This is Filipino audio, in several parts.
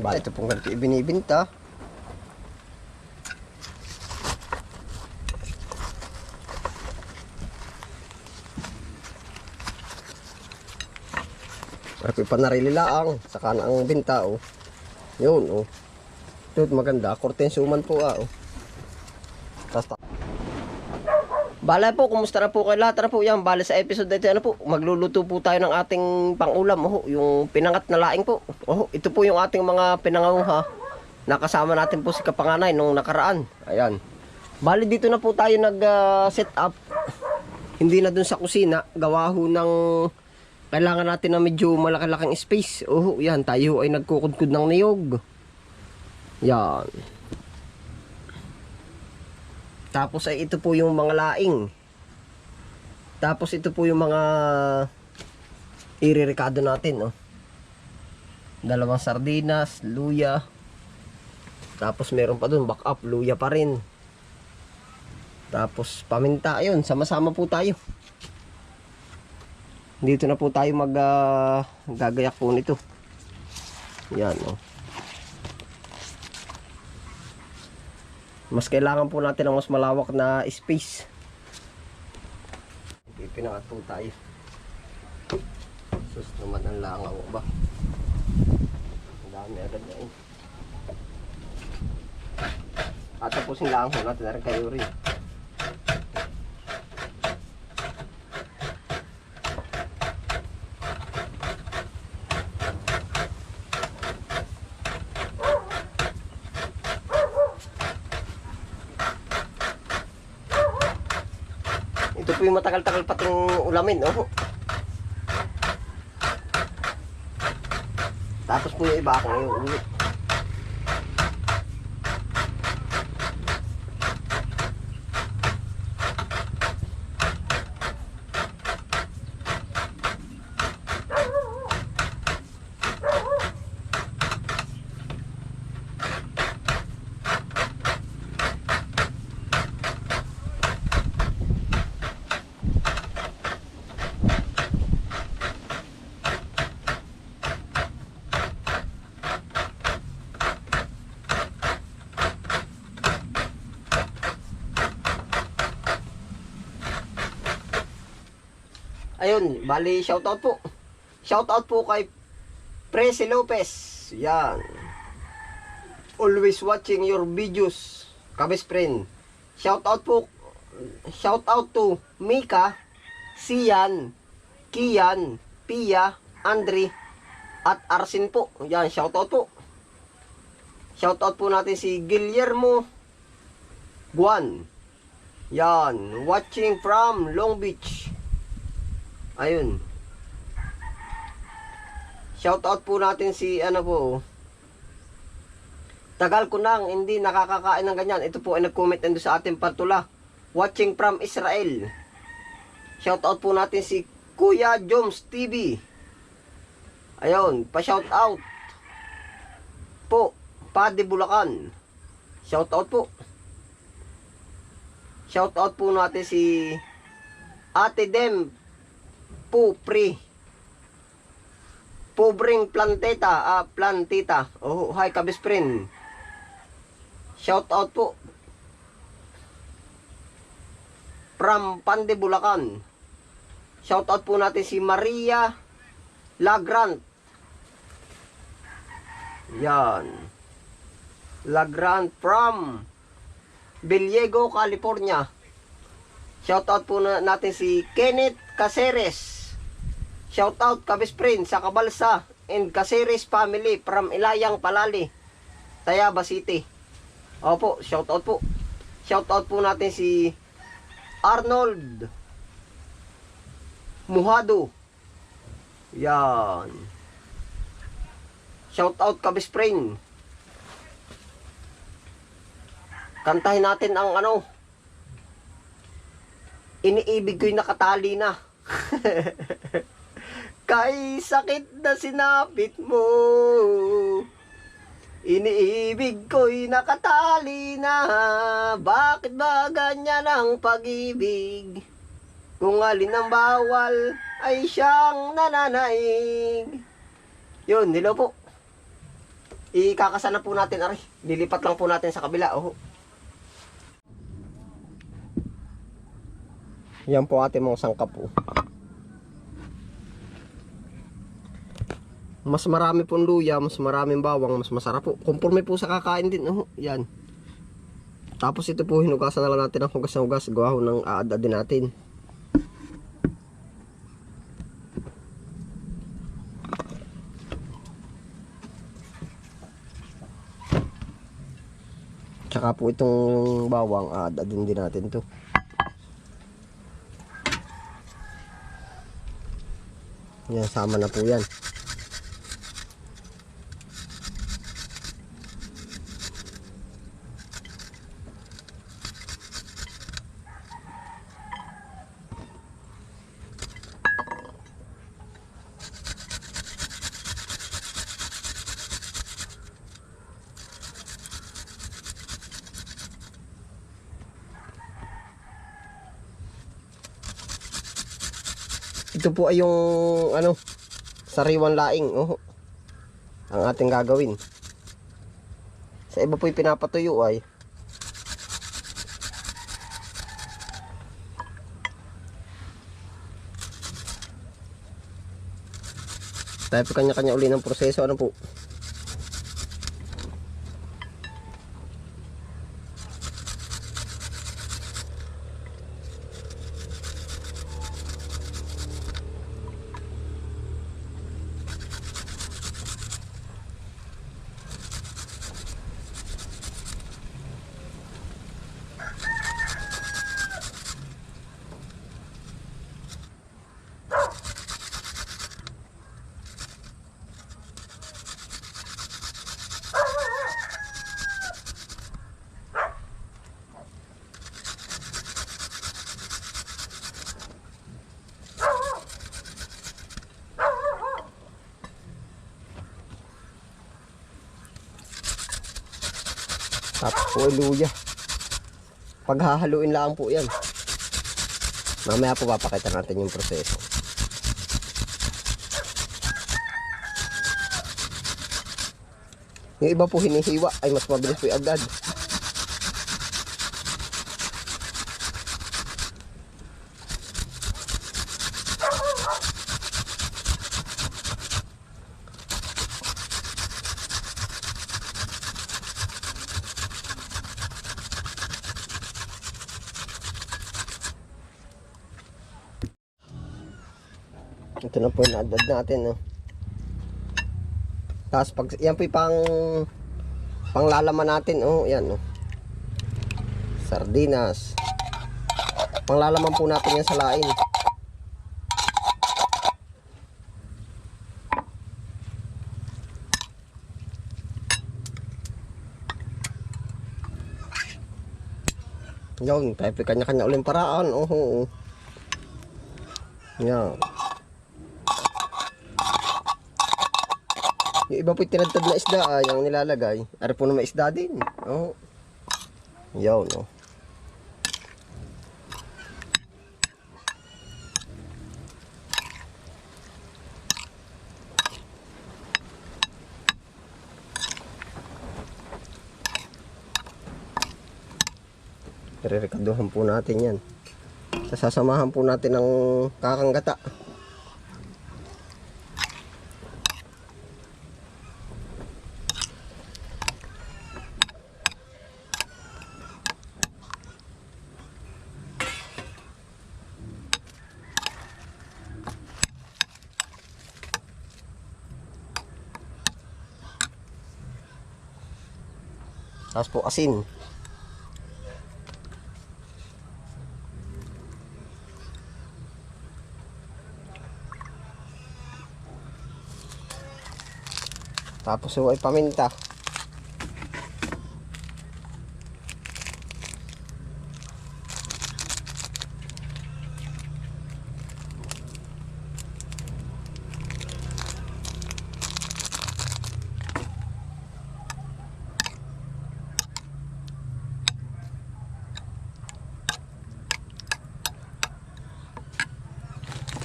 Ba, ito pong ganito ibinibinta. Ako panarili laang, saka na ang binta oh. Yun oh. Ito maganda, kortensuman po ah oh. Tapos ta- Bala po, kumusta na po kayo lahat? Tara po yan, bala sa episode na ano po, magluluto po tayo ng ating pangulam, oh, yung pinangat na laing po. Oh, ito po yung ating mga pinanganguha. Nakasama natin po si Kapanganay nung nakaraan. Ayan. Bali dito na po tayo nag-set up. Hindi na dun sa kusina, gawa ho ng kailangan natin na medyo malaki-laking space. Oh, yan, tayo ay nagkukudkud ng niyog. Yan. Tapos ay ito po yung mga laing. Tapos ito po yung mga iririkado natin, oh. Dalawang sardinas, luya. Tapos meron pa dun, back up, luya pa rin. Tapos paminta, ayun, sama-sama po tayo. Dito na po tayo mag ah, gagayak po nito. Yan, oh. Mas kailangan po natin ng mas malawak na space. Ipinangat po tayo. Sus naman ang langaw ba? Ang dami agad na yun. At tapusin lang ho natin na rin kayo rin. Yung matagal-tagal pating ulamin, oh. Tapos po yung iba ako ngayon. Ayun, bali shoutout po. Shoutout po kay Presi Lopez. Yan. Always watching your videos, kabes friend. Shoutout po. Shoutout to Mika, Sian, Kian, Pia, Andre, at Arsin po. Yan, shoutout po. Shoutout po natin si Guillermo Guan. Yan, watching from Long Beach. Ayun. Shout out po natin si ano po. Tagal ko nang hindi nakakakain ng ganyan. Ito po ay nag-comment nando sa ating patula. Watching from Israel. Shout out po natin si Kuya Joms TV. Ayun, pa-shout out. Po, Padi Bulacan. Shout out po. Shout out po natin si Ate Dem Pupri. Pobreng planteta, ah, plantita. Oh, hi kabisprin. Shout out po. From Pande, Bulacan. Shout out po natin si Maria Lagrant. Yan. Lagrant from Villego, California. Shout out po na natin si Kenneth Caceres. Shout out kabis friend sa Kabalsa and Caceres family from Ilayang Palali, Tayaba City. Opo, shout out po. Shout out po natin si Arnold Muhado. Yan. Shout out kabis friend. Kantahin natin ang ano, iniibig ko'y nakatali na. Kay sakit na sinapit mo Iniibig ko'y nakatali na Bakit ba ganyan ang pag-ibig Kung alin ang bawal ay siyang nananaig Yun, hello po Ikakasa na po natin, ari. Lilipat lang po natin sa kabila, oh. Yan po ating mga sangkap, oh. Mas marami pong luya, mas maraming bawang, mas masarap po. Kumpurme po sa kakain din, oh. Yan. Tapos ito po, hinugasan na lang natin ang hugas na hugas. Gawa ho ng aad din natin. Tsaka po itong bawang, aad din din natin to. Yan, sama na po yan. Ito po ay yung ano, sariwan laing. Oh. Ang ating gagawin. Sa iba po yung pinapatuyo ay. Tayo po kanya-kanya uli ng proseso. Ano po? Luya. Paghahaluin lang po yan. Mamaya po papakita natin yung proseso. Yung iba po hinihiwa ay mas mabilis po agad. Ito naadad natin. No? Tapos pag, yan po pang panglalaman natin. Oh, yan. Oh. Sardinas. Panglalaman po natin yan sa lain. Yun, pepe kanya-kanya uling paraan. Oh, oh. Yan. Yung iba po yung tinadtad na isda ay ang nilalagay. Ari po na may isda din. Oh. Yun, oh. Rerekaduhan po natin yan. Sasamahan po natin ng kakanggata. Po asin. Tapos po ay paminta.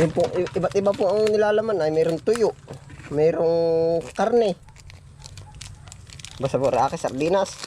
Yun po, iba't iba po ang nilalaman ay mayroong tuyo, mayroong karne. Basta po rin sardinas.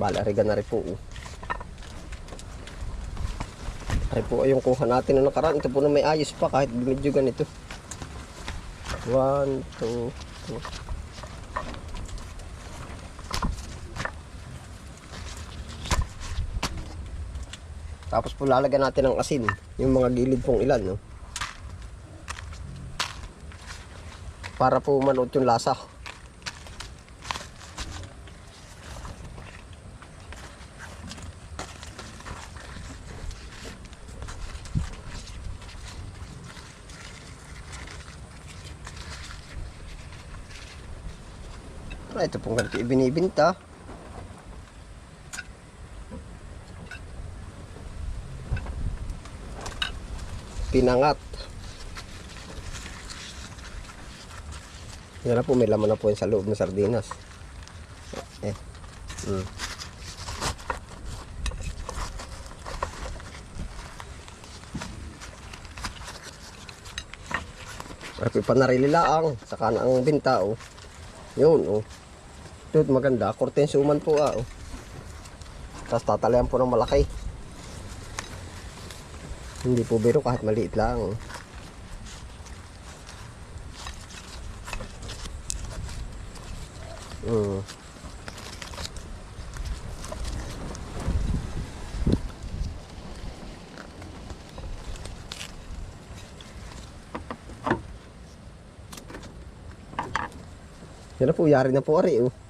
Bala, riga na rin po. oh. Ay po yung kuha natin na nakaraan. Ito po na may ayos pa kahit medyo ganito. One, two, two. Tapos po lalagyan natin ng asin. Yung mga gilid pong ilan, no? Para po manood yung lasa. Ah, ito pong ganito ibinibinta. Pinangat. Yan na po, may laman na po yan sa loob ng sardinas. Eh. Mm. Ay, panarililaang. Saka na ang binta, oh. Yun, oh. Dude, maganda. Kortensuman po, ah, oh. Tapos tatalayan po ng malaki. Hindi po biro kahit maliit lang. Mm. Yan na po, yari na po ari, oh.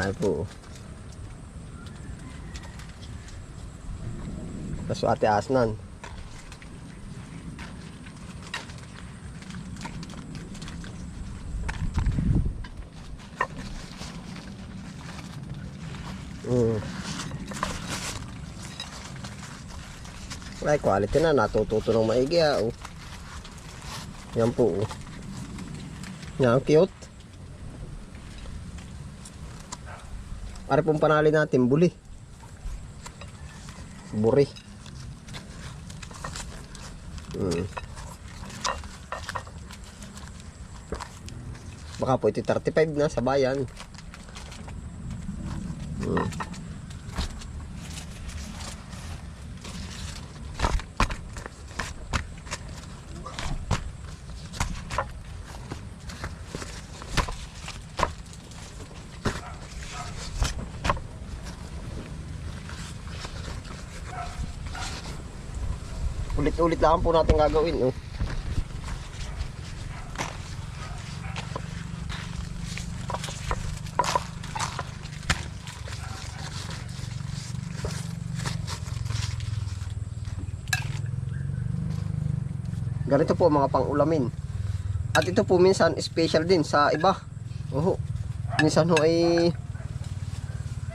Yan po. Tapos ate asnan. Mm. Ay, quality na. Natututo ng maigi ah. Oh. Yan po. Oh. Yan, cute. Para pong panali natin, buli. Buri. Hmm. Baka po ito 35 na sa bayan. Hmm. Ulit-ulit lang po natin gagawin. Oh. Ganito po mga pang-ulamin. At ito po minsan special din sa iba. Oho. Minsan ho ay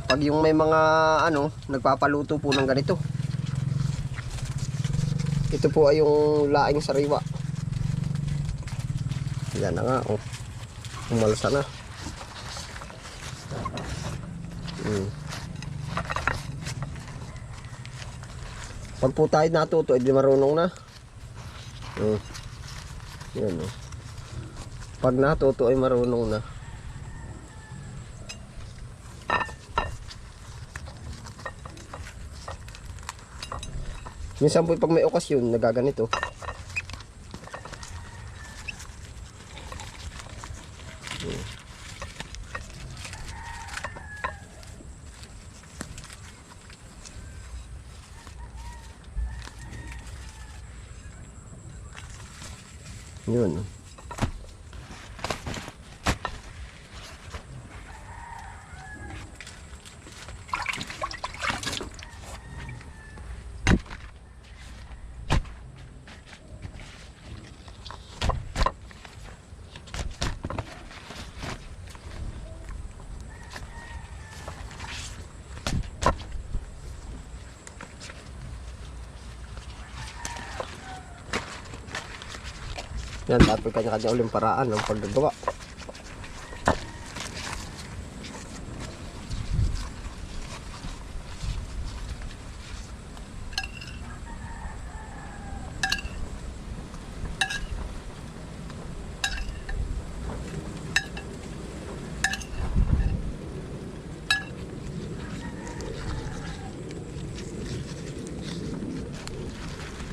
pag yung may mga ano, nagpapaluto po ng ganito. Ito po ay yung laing sariwa. Yan na nga, oh. Umalsa na. Hmm. Pag po tayo natuto, edi marunong na. Hmm. Yan, oh. Pag natuto ay marunong na. Minsan po pag may okasyon, nagaganito. Yun. Yan, dapat kanya-kanya uling paraan ng paggagawa.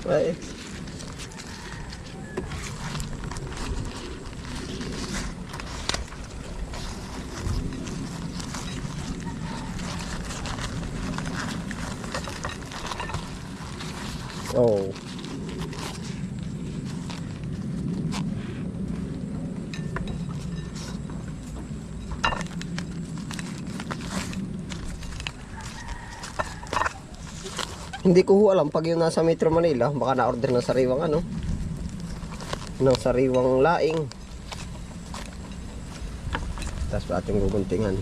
Ay, Oh. Hindi ko ho alam pag yung nasa Metro Manila, baka na-order ng sariwang ano. Ng sariwang laing. Tapos ating guguntingan.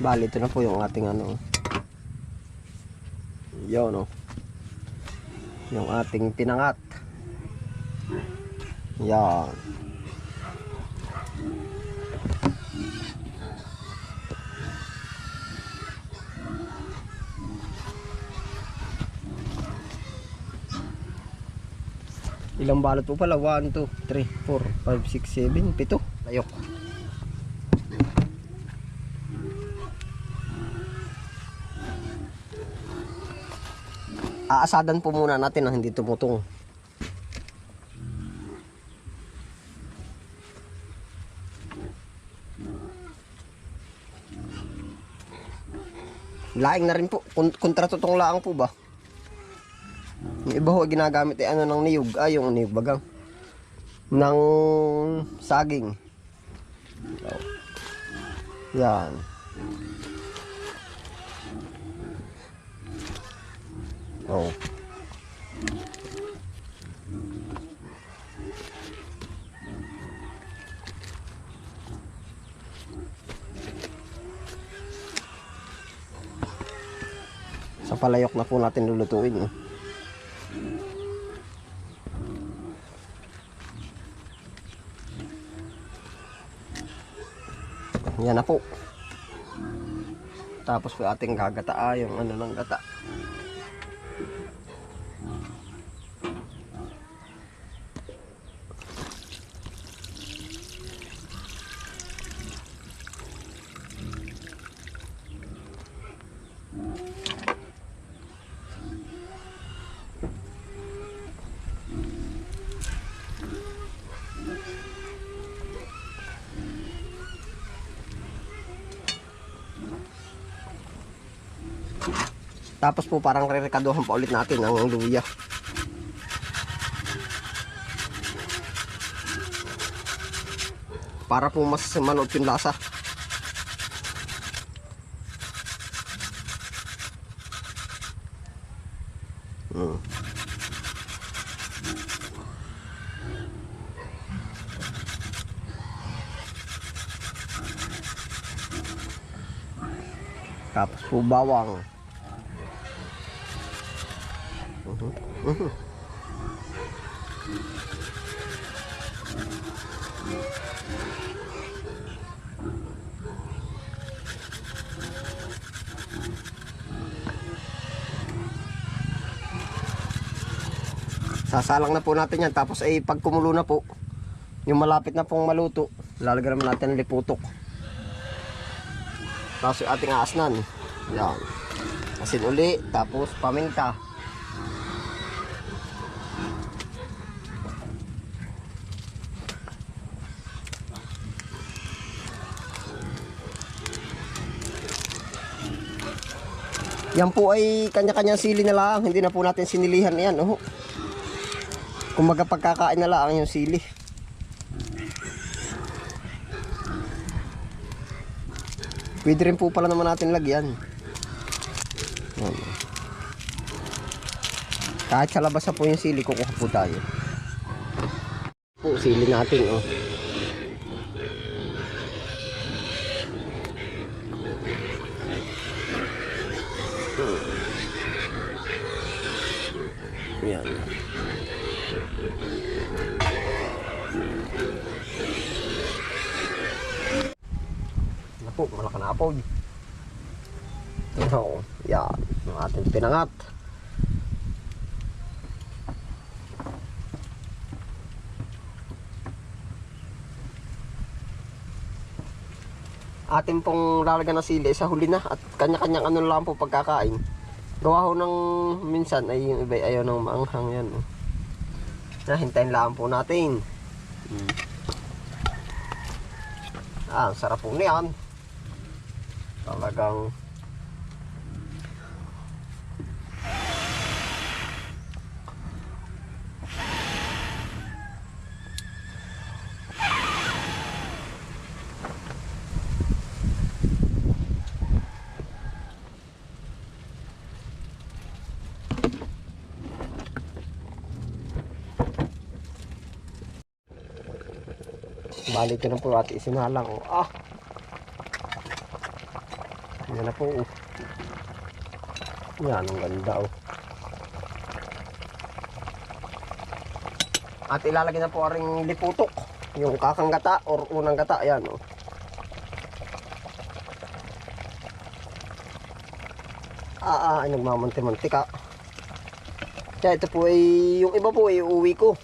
Bali, ito na po yung ating ano. Yun, no. Yung ating pinangat. Yan. Ilang balot po pala? 1, 2, 3, 4, 5, 6, 7, 7. Layok. Aasadan po muna natin na hindi tumutong. Laing na rin po. Kontratutong laang po ba? Yung iba ho ginagamit ay ano ng niyog. Ay, yung niyog bagang. Ng saging. Yan. Oh. Sa palayok na po natin lulutuin. Eh. Yan na po. Tapos po ating gagata ah, yung ano ng gata. Tapos po parang re-recadohan pa ulit natin ang luya. Para po mas manood yung lasa. Hmm. Tapos po bawang. Sasalang na po natin yan. Tapos ay pag kumulo na po, yung malapit na pong maluto, lalagyan naman natin ng liputok. Tapos yung ating aasnan. Yan. Asin uli, tapos paminta. Yan po ay kanya-kanyang sili na lang. Hindi na po natin sinilihan yan. Oh. Kung magkapagkakain na lang yung sili. Pwede rin po pala naman natin lagyan. Yan. Kahit sa labas na po yung sili, kukuha po tayo. Po, sili natin, oh. Yan. Ano po, malaki na apoy. Ito, yan. Ang ating pinangat. Atin pong lalagyan ng sili sa huli na at kanya-kanyang ano lang po pagkakain. Gawa ho ng minsan ay yung iba ay ayaw ng maanghang yan. oh. Na hintayin lang po natin. Hmm. Ah, sarap po niyan. Talagang Bali ko na po at isinalang. Oh. Ah! Yan na po. Oh. Yan, ang ganda oh. At ilalagay na po aring liputok. Yung kakang gata or unang gata. Yan oh. Ah, ah, ay nagmamanti-mantika. Kaya ito po ay, yung iba po ay uuwi ko.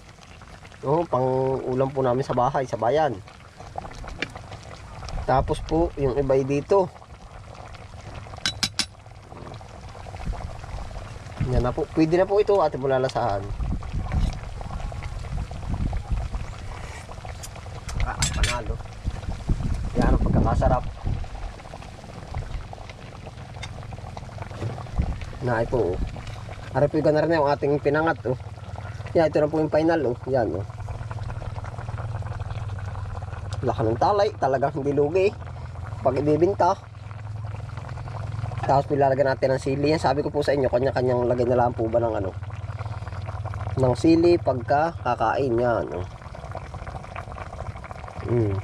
Oh, pang ulam po namin sa bahay, sa bayan. Tapos po, yung iba ay dito. Yan na po. Pwede na po ito, ate bulalasahan. Ah, panalo. Yan ang pagkakasarap. Na ito, oh. Harap yung na rin yung ating pinangat, oh. Yan, ito na po yung final, oh. Yan, oh. Laka ng talay, talagang hindi lugi. Pag ibibinta. Tapos pilalagyan natin ng sili. Yan, sabi ko po sa inyo, kanya-kanyang lagay na lang po ba ng ano. Ng sili pagka kakain. Yan, oh. Mm.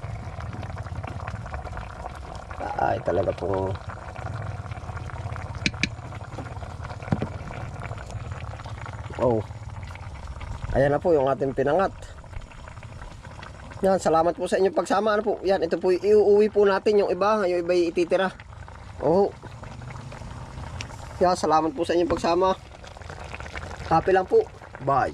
Ay, talaga pong Oh. Ayan na po yung ating pinangat. Yan, salamat po sa inyong pagsama. Ano po? Yan, ito po iuuwi po natin yung iba. Yung iba ititira. Oh. Yan, salamat po sa inyong pagsama. Happy lang po. Bye.